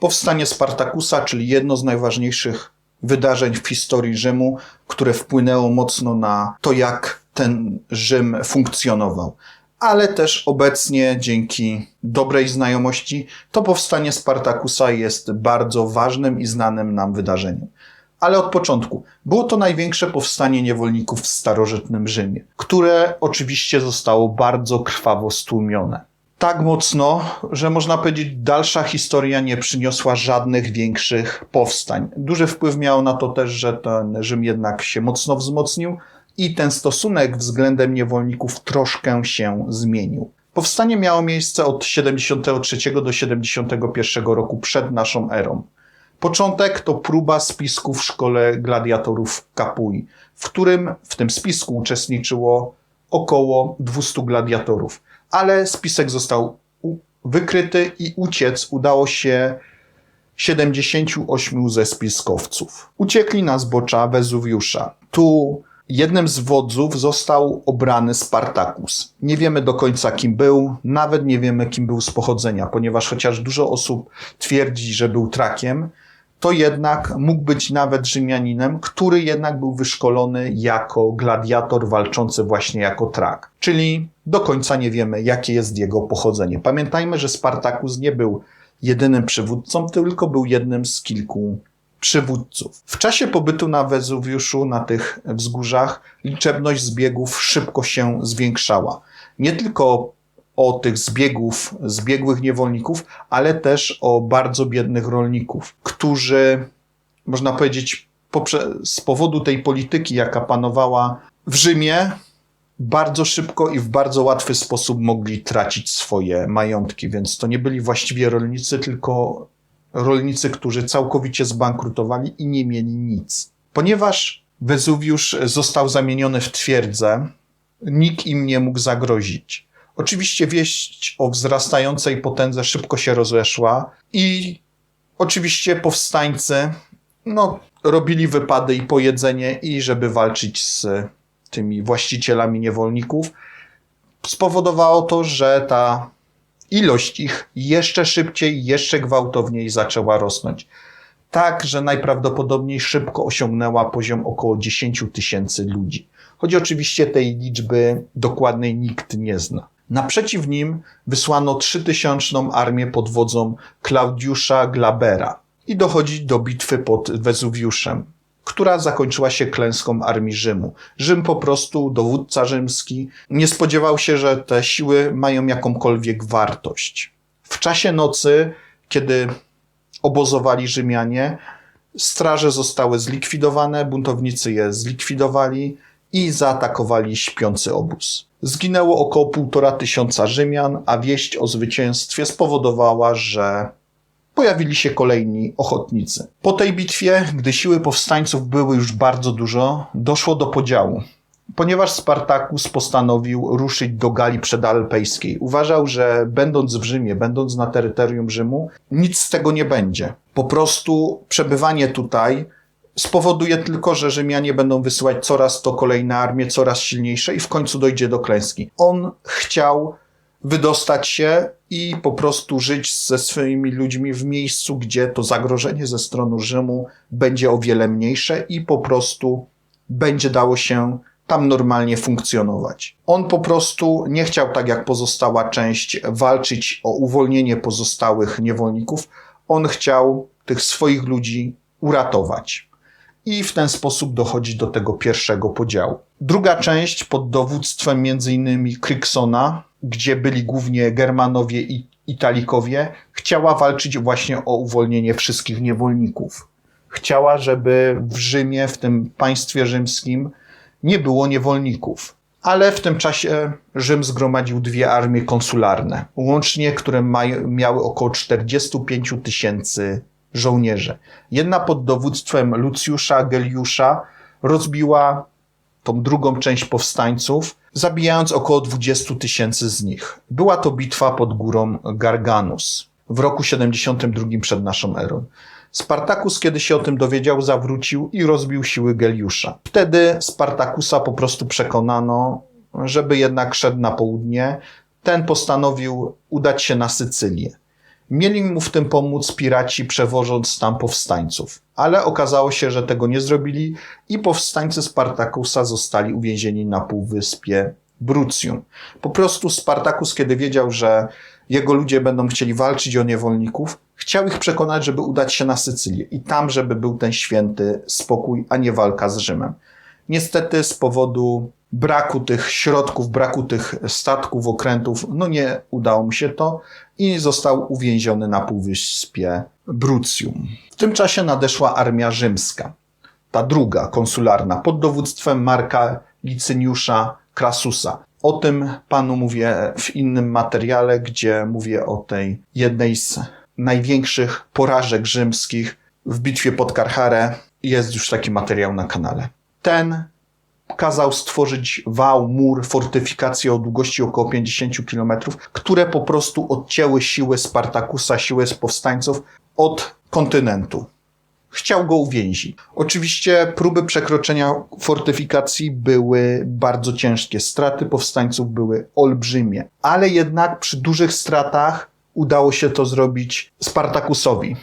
Powstanie Spartakusa, czyli jedno z najważniejszych wydarzeń w historii Rzymu, które wpłynęło mocno na to, jak ten Rzym funkcjonował. Ale też obecnie, dzięki dobrej znajomości, to powstanie Spartakusa jest bardzo ważnym i znanym nam wydarzeniem. Ale od początku. Było to największe powstanie niewolników w starożytnym Rzymie, które oczywiście zostało bardzo krwawo stłumione. Tak mocno, że można powiedzieć, dalsza historia nie przyniosła żadnych większych powstań. Duży wpływ miał na to też, że ten Rzym jednak się mocno wzmocnił i ten stosunek względem niewolników troszkę się zmienił. Powstanie miało miejsce od 73 do 71 roku przed naszą erą. Początek to próba spisku w szkole gladiatorów Capui, w którym w tym spisku uczestniczyło około 200 gladiatorów, ale spisek został wykryty i uciec udało się 78 ze spiskowców. Uciekli na zbocza Wezuwiusza. Tu jednym z wodzów został obrany Spartakus. Nie wiemy do końca kim był, nawet nie wiemy kim był z pochodzenia, ponieważ chociaż dużo osób twierdzi, że był trakiem, to jednak mógł być nawet Rzymianinem, który jednak był wyszkolony jako gladiator walczący właśnie jako trak. Czyli do końca nie wiemy, jakie jest jego pochodzenie. Pamiętajmy, że Spartacus nie był jedynym przywódcą, tylko był jednym z kilku przywódców. W czasie pobytu na Wezuwiuszu, na tych wzgórzach, liczebność zbiegów szybko się zwiększała. Nie tylko o tych zbiegów, zbiegłych niewolników, ale też o bardzo biednych rolników, którzy, można powiedzieć, z powodu tej polityki, jaka panowała w Rzymie, bardzo szybko i w bardzo łatwy sposób mogli tracić swoje majątki, więc to nie byli właściwie rolnicy, tylko rolnicy, którzy całkowicie zbankrutowali i nie mieli nic. Ponieważ Wezuwiusz został zamieniony w twierdzę, nikt im nie mógł zagrozić. Oczywiście wieść o wzrastającej potędze szybko się rozeszła i oczywiście powstańcy no, robili wypady i pojedzenie i żeby walczyć z tymi właścicielami niewolników, spowodowało to, że ta ilość ich jeszcze szybciej, jeszcze gwałtowniej zaczęła rosnąć. Tak, że najprawdopodobniej szybko osiągnęła poziom około 10 tysięcy ludzi. Choć oczywiście tej liczby dokładnej nikt nie zna. Naprzeciw nim wysłano trzytysięczną armię pod wodzą Klaudiusza Glabera i dochodzi do bitwy pod Wezuwiuszem, która zakończyła się klęską armii Rzymu. Rzym po prostu, dowódca rzymski, nie spodziewał się, że te siły mają jakąkolwiek wartość. W czasie nocy, kiedy obozowali Rzymianie, straże zostały zlikwidowane, buntownicy je zlikwidowali i zaatakowali śpiący obóz. Zginęło około półtora tysiąca Rzymian, a wieść o zwycięstwie spowodowała, że pojawili się kolejni ochotnicy. Po tej bitwie, gdy siły powstańców były już bardzo dużo, doszło do podziału. Ponieważ Spartakus postanowił ruszyć do Galii Przedalpejskiej, uważał, że będąc w Rzymie, będąc na terytorium Rzymu, nic z tego nie będzie. Po prostu przebywanie tutaj spowoduje tylko, że Rzymianie będą wysyłać coraz to kolejne armie, coraz silniejsze i w końcu dojdzie do klęski. On chciał wydostać się i po prostu żyć ze swoimi ludźmi w miejscu, gdzie to zagrożenie ze strony Rzymu będzie o wiele mniejsze i po prostu będzie dało się tam normalnie funkcjonować. On po prostu nie chciał, tak jak pozostała część, walczyć o uwolnienie pozostałych niewolników. On chciał tych swoich ludzi uratować i w ten sposób dochodzi do tego pierwszego podziału. Druga część pod dowództwem m.in. Kryksona, gdzie byli głównie Germanowie i Italikowie, chciała walczyć właśnie o uwolnienie wszystkich niewolników. Chciała, żeby w Rzymie, w tym państwie rzymskim, nie było niewolników. Ale w tym czasie Rzym zgromadził dwie armie konsularne, łącznie, które miały około 45 tysięcy żołnierze. Jedna pod dowództwem Lucjusza Geliusza rozbiła tą drugą część powstańców, zabijając około 20 tysięcy z nich. Była to bitwa pod górą Garganus w roku 72 przed naszą erą. Spartakus, kiedy się o tym dowiedział, zawrócił i rozbił siły Geliusza. Wtedy Spartakusa po prostu przekonano, żeby jednak szedł na południe. Ten postanowił udać się na Sycylię. Mieli mu w tym pomóc piraci, przewożąc tam powstańców. Ale okazało się, że tego nie zrobili i powstańcy Spartakusa zostali uwięzieni na półwyspie Brucjum. Po prostu Spartakus, kiedy wiedział, że jego ludzie będą chcieli walczyć o niewolników, chciał ich przekonać, żeby udać się na Sycylię i tam, żeby był ten święty spokój, a nie walka z Rzymem. Niestety z powodu braku tych środków, braku tych statków, okrętów, no nie udało mu się to i został uwięziony na półwyspie Brucjum. W tym czasie nadeszła armia rzymska, ta druga, konsularna, pod dowództwem Marka Licyniusza Krasusa. O tym panu mówię w innym materiale, gdzie mówię o tej jednej z największych porażek rzymskich w bitwie pod Karcharę. Jest już taki materiał na kanale. Ten kazał stworzyć wał, mur, fortyfikację o długości około 50 km, które po prostu odcięły siły Spartakusa, siły z powstańców od kontynentu. Chciał go uwięzić. Oczywiście próby przekroczenia fortyfikacji były bardzo ciężkie. Straty powstańców były olbrzymie, ale jednak przy dużych stratach udało się to zrobić Spartakusowi.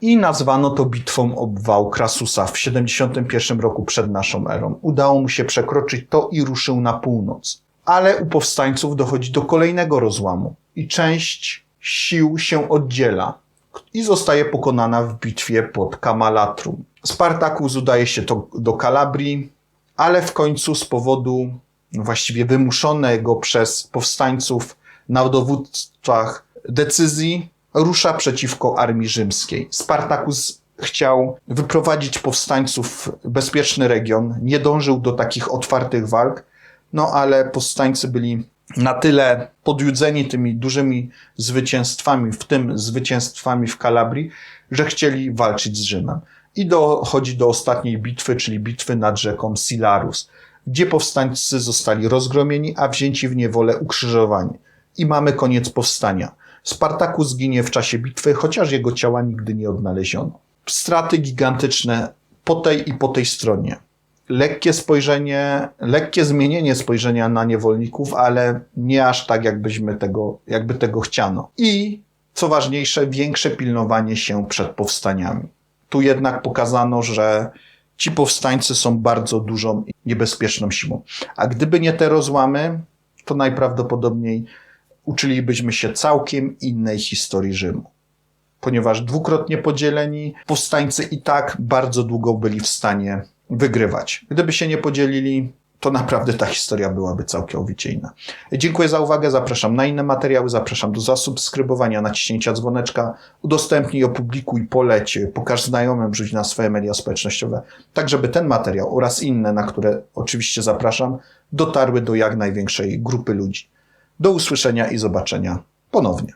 I nazwano to bitwą o Krasusa w 71 roku przed naszą erą. Udało mu się przekroczyć to i ruszył na północ. Ale u powstańców dochodzi do kolejnego rozłamu i część sił się oddziela i zostaje pokonana w bitwie pod Kamalatrum. Spartakus udaje się to do Kalabrii, ale w końcu z powodu no właściwie wymuszonego przez powstańców na dowódcach decyzji rusza przeciwko armii rzymskiej. Spartakus chciał wyprowadzić powstańców w bezpieczny region, nie dążył do takich otwartych walk, no ale powstańcy byli na tyle podjudzeni tymi dużymi zwycięstwami, w tym zwycięstwami w Kalabrii, że chcieli walczyć z Rzymem. I dochodzi do ostatniej bitwy, czyli bitwy nad rzeką Silarus, gdzie powstańcy zostali rozgromieni, a wzięci w niewolę ukrzyżowani. I mamy koniec powstania. Spartakus ginie w czasie bitwy, chociaż jego ciała nigdy nie odnaleziono. Straty gigantyczne po tej i po tej stronie. Lekkie spojrzenie, lekkie zmienienie spojrzenia na niewolników, ale nie aż tak, jakbyśmy tego, jakby tego chciano. I co ważniejsze, większe pilnowanie się przed powstaniami. Tu jednak pokazano, że ci powstańcy są bardzo dużą i niebezpieczną siłą. A gdyby nie te rozłamy, to najprawdopodobniej uczylibyśmy się całkiem innej historii Rzymu. Ponieważ dwukrotnie podzieleni, powstańcy i tak bardzo długo byli w stanie wygrywać. Gdyby się nie podzielili, to naprawdę ta historia byłaby całkowicie inna. Dziękuję za uwagę, zapraszam na inne materiały, zapraszam do zasubskrybowania, naciśnięcia dzwoneczka, udostępnij, opublikuj, poleć, pokaż znajomym, wrzuć na swoje media społecznościowe, tak żeby ten materiał oraz inne, na które oczywiście zapraszam, dotarły do jak największej grupy ludzi. Do usłyszenia i zobaczenia ponownie.